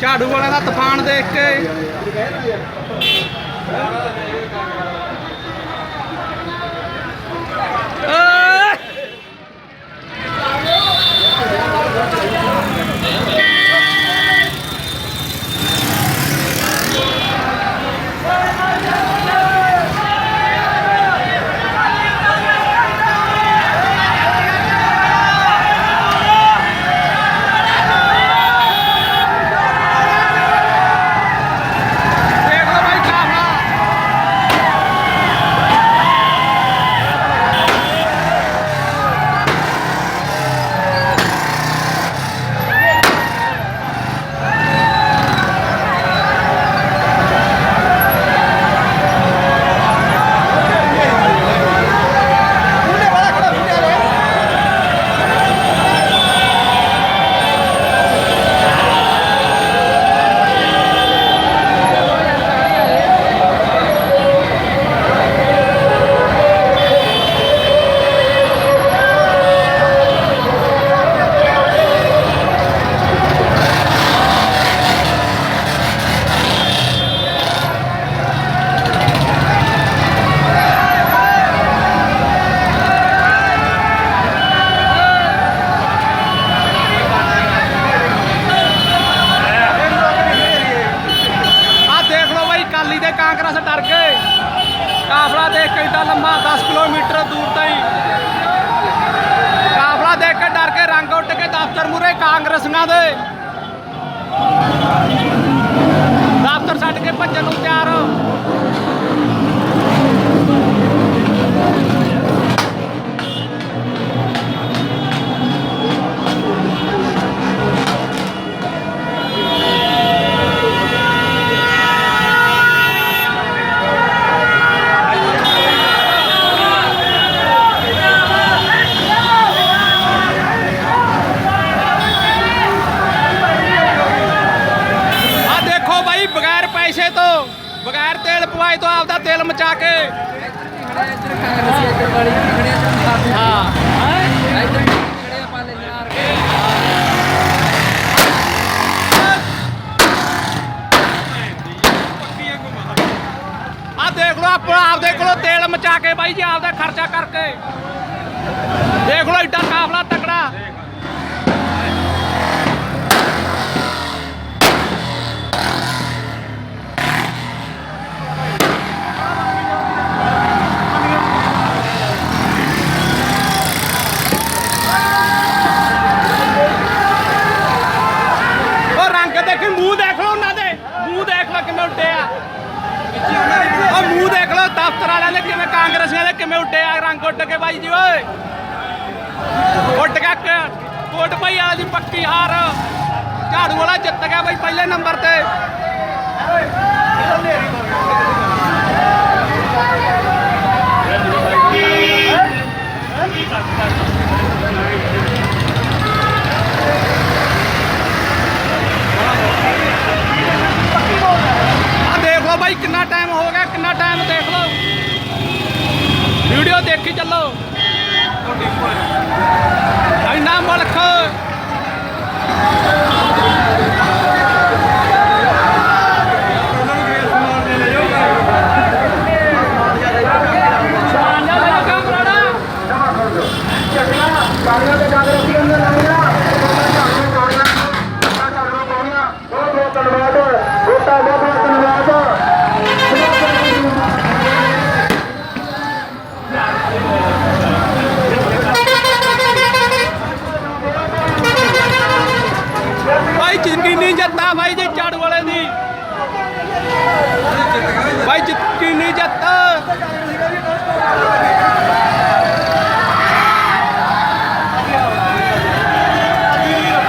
ਝਾੜੂ ਵਾਲਿਆਂ ਦਾ ਤੂਫਾਨ ਦੇਖ ਕੇ ਏ! ਕਾਂਗਰਸੀਆਂ ਦੇ। ਦਫ਼ਤਰ ਛੱਡ ਕੇ ਭੱਜਣ ਨੂੰ ਤਿਆਰ। ਕੇ ਬਾਈ ਜੀ ਆਪਦਾ ਖਰਚਾ ਕਰਕੇ। ਦੇਖ ਲਓ ਏਡਾ ਕਾਫਲਾ ਤਕੜਾ। ਉੱਡ ਕੇ ਬਾਈ ਜੀ, ਓਏ। ਉੱਡ ਗਿਆ ਕ- ਕੋਟ ਭਾਈ ਵਾਲਾ ਦੀ ਪੱਕੀ ਹਾਰ। ਝਾੜੂ ਵਾਲਾ ਜਿੱਤ ਗਿਆ ਬਾਈ, ਪਹਿਲੇ ਨੰਬਰ ਤੇ ਆ ਦੇਖ ਲਓ ਬਾਈ ਕਿੰਨਾ ਟਾਈਮ ਹੋ ਗਿਆ ਕਿੰਨਾ ਟਾਈਮ ਦੇਖ ਲਓ ਵੀਡੀਓ ਦੇਖੀ ਚੱਲੋ ਇੰਨਾ ਮੁਲਕ ਭਾਈ ਯਕੀਨੀ ਜਿੱਤਾ ਭਾਈ ਜੀ ਝਾੜੂ ਵਾਲੇ ਦੀ। ਭਾਈ ਯਕੀਨੀ ਜਿੱਤ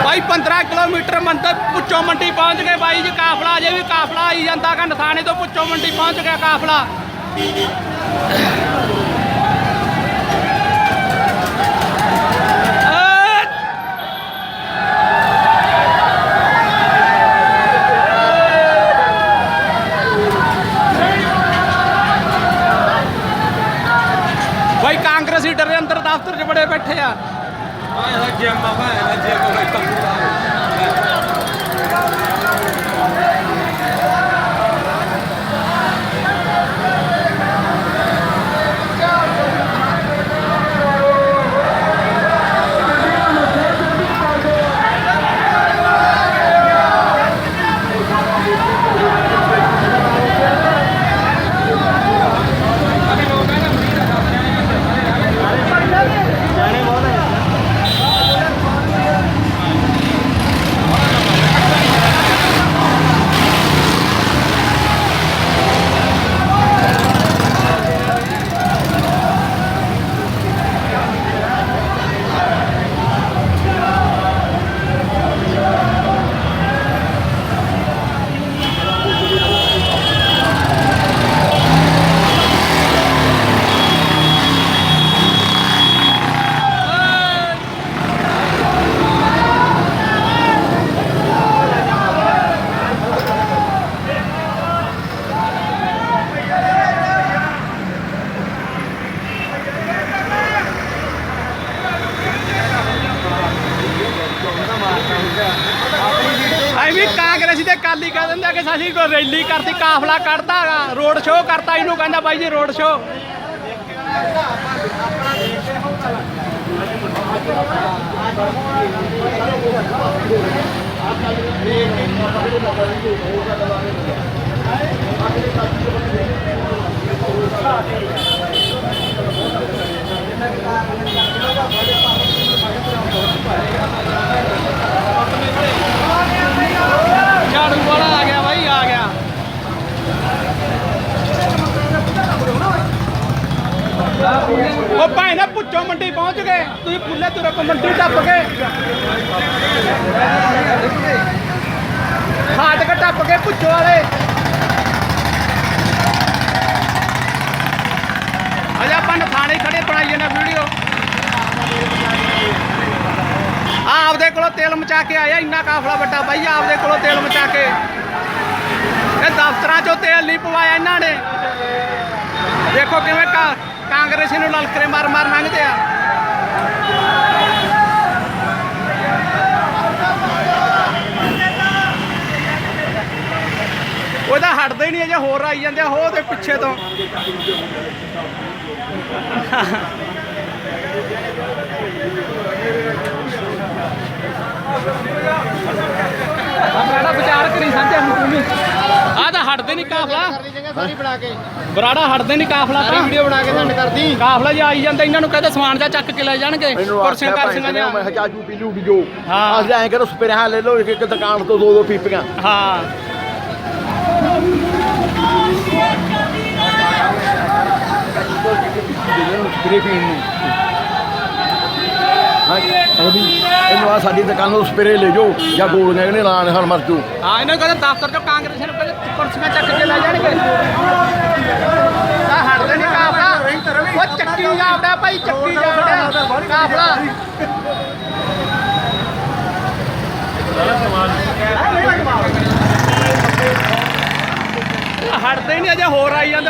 ਭਾਈ 15 ਕਿਲੋਮੀਟਰ ਮੰਦਰ ਪੁੱਚੋ ਮੰਡੀ ਪਹੁੰਚ ਗਏ ਬਾਈ ਜੀ, ਕਾਫਲਾ ਅਜੇ ਵੀ ਕਾਫਲਾ ਆਈ ਜਾਂਦਾ ਕਾ ਨਥਾਣੇ ਤੋਂ ਪੁੱਚੋ ਮੰਡੀ ਪਹੁੰਚ ਗਿਆ ਕਾਫਲਾ। ਦਫ਼ਤਰ 'ਚ ਬੜੇ ਬੈਠੇ ਆ। ਆਇਆ ਜਿਮ ਆ ਭਾਇਆ ਜਿਮ ਹੋਇਆ ਤਾਂ ਐਵੇਂ ਕਾਂਗਰਸੀ ਕਾਲੀ ਕਹਿ ਦਿੰਦੇ ਆ ਕਿ ਅਸੀਂ ਕੋਈ ਰੈਲੀ ਕਰਤੀ, ਕਾਫਲਾ ਕੱਢਦਾ ਰੋਡ ਸ਼ੋਅ ਕਰਤਾ ਇਹਨੂੰ, ਕਹਿੰਦਾ ਬਾਈ ਜੀ ਰੋਡ ਸ਼ੋਅ ਝਾੜੂ ਵਾਲਾ ਆ ਗਿਆ ਬਾਈ ਆ ਗਿਆ ਉਹ ਭਾਈ ਨਾ ਪੁੱਛੋ, ਮੰਡੀ ਪਹੁੰਚ ਗਏ। ਤੁਸੀਂ ਪੁੱਲੇ ਤੁਰੇ ਕੋ ਮੰਡੀ ਟੱਪ ਗਏ। ਹਾਟ ਕੇ ਟੱਪ ਗਏ, ਪੁੱਛੋ ਵਾਲੇ। ਅਜਾ ਆਪਾਂ ਥਾਣੇ ਖੜੇ ਬਣਾਈਏ ਜਾਂਦਾ ਵੀਡੀਓ। ਆ ਆਪਦੇ ਕੋਲੋਂ ਤੇਲ ਮਚਾ ਕੇ ਆਇਆ, ਇੰਨਾ ਕਾਫਲਾ ਵੱਡਾ ਬਾਈ, ਆਪਦੇ ਕੋਲੋਂ ਤੇਲ ਮਚਾ ਕੇ। ਇਹ ਦਫ਼ਤਰਾਂ 'ਚੋਂ ਤੇਲ ਨਹੀਂ ਪਵਾਇਆ ਇਹਨਾਂ ਨੇ। ਦੇਖੋ ਕਿਵੇਂ ਕਾ- ਕਾਂਗਰਸੀ ਨੂੰ ਲਲਕਰੇ ਮਾਰ ਮਾਰ ਲੰਘਦੇ ਆ। ਉਹਦਾ ਹਟਦੇ ਹੀ ਨਹੀਂ ਅਜੇ, ਹੋਰ ਆਈ ਜਾਂਦੇ ਆ, ਹੋ ਤੇ ਪਿੱਛੇ ਤੋਂ। ਬਰਾੜਾ ਵਿਚਾਰ ਕਰੀ ਸਾਂਝੇ ਹਕੂਮੀ ਆ ਤਾਂ ਹਟਦੇ ਨਹੀਂ ਕਾਫਲਾ ਸਾਰੀ ਬਣਾ ਕੇ ਬਰਾੜਾ ਹਟਦੇ ਨਹੀਂ ਕਾਫਲਾ ਤਾਂ ਵੀਡੀਓ ਬਣਾ ਕੇ ਸੈਂਡ ਕਰਦੀ ਕਾਫਲਾ ਜੇ ਆਈ ਜਾਂਦੇ ਇਹਨਾਂ ਨੂੰ ਕਹਿੰਦੇ ਸਮਾਨ ਜਾ ਚੱਕ ਕੇ ਲੈ ਜਾਣਗੇ ਕੁਰਸੀਆਂ ਕਰਸੀਆਂ ਜਾਂ ਮੈਂ ਹਜਾਜੂ ਪੀ ਲੂ ਜੋ ਹਾਂ। ਅਸੀਂ ਐਂ ਕਰੋ ਸਪਰੇਹਾਂ ਲੈ ਲਓ ਇੱਕ ਇੱਕ ਦੁਕਾਨ ਤੋਂ ਦੋ ਦੋ ਪੀਪੀਆਂ ਹਾਂ ਸਪਰੇ ਪੀਣ ਨੂੰ ਅਭੀ ਇਹਨੂੰ ਆ ਸਾਡੀ ਦੁਕਾਨ ਤੋਂ ਸਪਰੇ ਲੈ ਜਾਓ ਜਾਂ ਗੋਲੀਆਂ ਇਹਨੇ ਲਾਣ ਹਣ ਮਰ ਜੂ ਹਾਂ ਇਹਨਾਂ ਨੂੰ ਕਹਿੰਦੇ ਦਫ਼ਤਰ ਚੋਂ ਕਾਂਗਰਸ ਨੂੰ ਕਹਿੰਦੇ ਕੁਰਸੀਆਂ ਚੱਕ ਕੇ ਲੈ ਜਾਣਗੇ। ਆ ਹਟਦੇ ਨਹੀਂ ਕਾਫਲਾ ਉਹ ਚੱਕੀ ਜਾਵੜਾ ਭਾਈ ਚੱਕੀ ਜਾਵੜਾ। ਕਾਫਲਾ ਹਟਦੇ ਨਹੀਂ ਅਜੇ ਹੋਰ ਆਈ ਜਾਂਦੇ।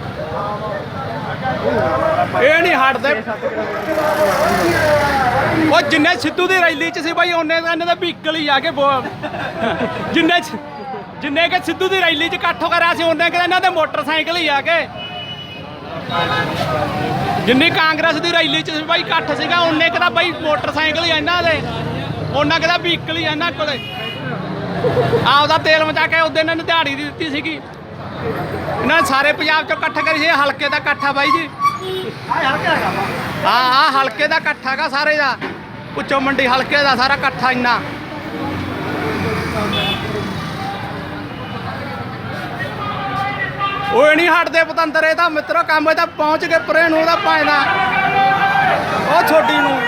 ਇਹ ਨਹੀਂ ਹਟਦੇ। ਉਹ ਜਿੰਨੇ ਸਿੱਧੂ ਦੀ ਰੈਲੀ ਚ ਸੀ ਬਾਈ, ਉਹਨੇ ਤਾਂ ਇਹਨਾਂ ਦਾ ਵਹੀਕਲ ਹੀ ਆ ਕੇ ਬੋ- ਜਿੰਨੇ ਚ- ਜਿੰਨੇ ਕਿ ਸਿੱਧੂ ਦੀ ਰੈਲੀ ਚ ਇਕੱਠ ਕਰਿਆ ਸੀ, ਉਹਨੇ ਕਿ ਇਹਨਾਂ ਦੇ ਮੋਟਰਸਾਈਕਲ ਹੀ ਆ ਕੇ। ਜਿੰਨੀ ਕਾਂਗਰਸ ਦੀ ਰੈਲੀ ਚ ਸੀ ਬਾਈ, ਇਕੱਠ ਸੀਗਾ, ਉਹਨੇ ਕਿਦਾ ਬਾਈ, ਮੋਟਰਸਾਈਕਲ ਹੀ ਆ ਇਹਨਾਂ ਦੇ। ਉਹਨਾਂ ਕਿਦਾ ਵਹੀਕਲ ਹੀ ਆ ਇਹਨਾਂ ਕੋਲੇ। ਆਪਦਾ ਤੇਲ ਮਚਾ ਕੇ ਉਹਦੇ ਇਹਨਾਂ ਨੇ ਦਿਹਾੜੀ ਦੀ ਦਿੱਤੀ ਸੀਗੀ। ਇਹਨਾਂ ਨੇ ਸਾਰੇ ਪੰਜਾਬ ਚੋਂ ਇਕੱਠ ਕਰੀ ਸੀ, ਇਹ ਹਲਕੇ ਦਾ ਇਕੱਠਾ ਬਾਈ ਜੀ। ਹਾਂ ਹਾਂ, ਹਲਕੇ ਦਾ ਇਕੱਠਾ ਸਾਰੇ ਦਾ। ਪੁੱਛੋ ਮੰਡੀ ਹਲਕੇ ਦਾ ਸਾਰਾ ਇਕੱਠਾ ਇੰਨਾ। ਉਹ ਨਹੀਂ ਹਟਦੇ ਪਤੰਦਰ, ਇਹ ਤਾਂ ਮਿੱਤਰੋ ਕੰਮ ਇਹ ਤਾਂ ਪਹੁੰਚ ਕੇ ਪਰੇ ਨੂੰ ਉਹਦਾ ਪਾਇਦਾ ਉਹ ਛੋਟੀ ਨੂੰ।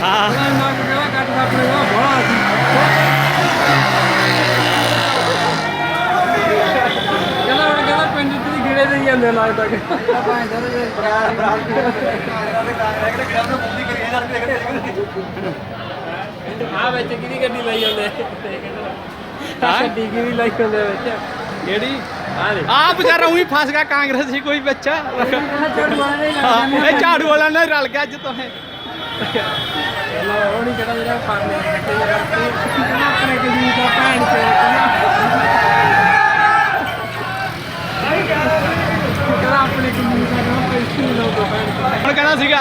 ਹਾਂ ਨਾ ਕਿਹੜਾ ਕੱਟ ਆਪਣੇ ਦਾ ਬੜਾ ਸੀ ਕਹਿੰਦਾ ਹੁਣ ਕਹਿੰਦਾ ਪਿੰਡ ਚ ਵੀ ਗੇੜੇ ਦੇਈ ਜਾਂਦੇ ਨਾਲ ਤੱਕ ਆ ਵਿੱਚ ਕਿਹਦੀ ਗੱਡੀ ਲਈ ਜਾਂਦੇ ਹਾਂ? ਗੱਡੀ ਕਿਹਦੀ ਲਈ ਜਾਂਦੇ ਵਿੱਚ ਕਿਹੜੀ ਆ ਦੇ ਆ ਵਿਚਾਰਾ ਉਹੀ ਫਸ ਗਿਆ ਕਾਂਗਰਸ ਸੀ ਕੋਈ ਬੱਚਾ ਇਹ ਝਾੜੂ ਵਾਲਾ ਨਾਲ ਰਲ ਗਿਆ ਅੱਜ ਤੋਂ ਇਹ। ਉਹ ਨਹੀਂ ਕਿਹੜਾ ਜਿਹੜਾ ਫਾਰਮੇ ਕੱਟੇ ਜਰਾ ਆਪਣੇ ਦਾ ਭੈਣ ਆਪਣੇ ਦਾ ਨਾ ਪੈਸੇ ਹੁਣ ਕਹਿੰਦਾ ਸੀਗਾ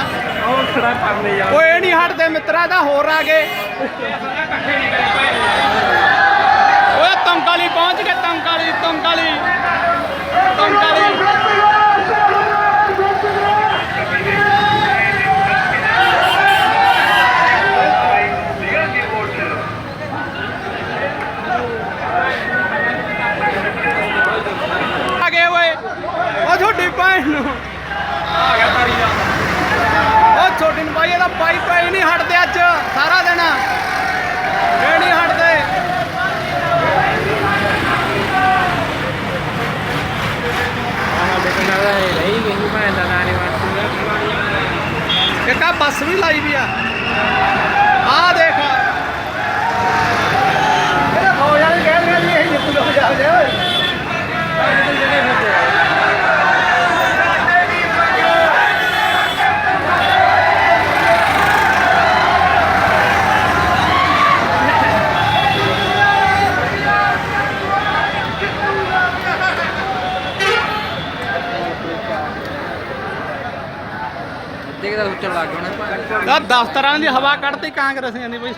ਉਹ ਖੜਾ ਕਰਨੇ ਯਾਰ ਓਏ ਇਹ ਨਹੀਂ ਹਟਦੇ ਮਿੱਤਰਾ ਇਹਦਾ ਹੋਰ ਆ ਗਏ রিলাই বিয়া ਦਫ਼ਤਰਾਂ ਦੀ ਹਵਾ ਕੱਢਤੀ ਕਾਂਗਰਸੀਆਂ ਦੀ ਬਈ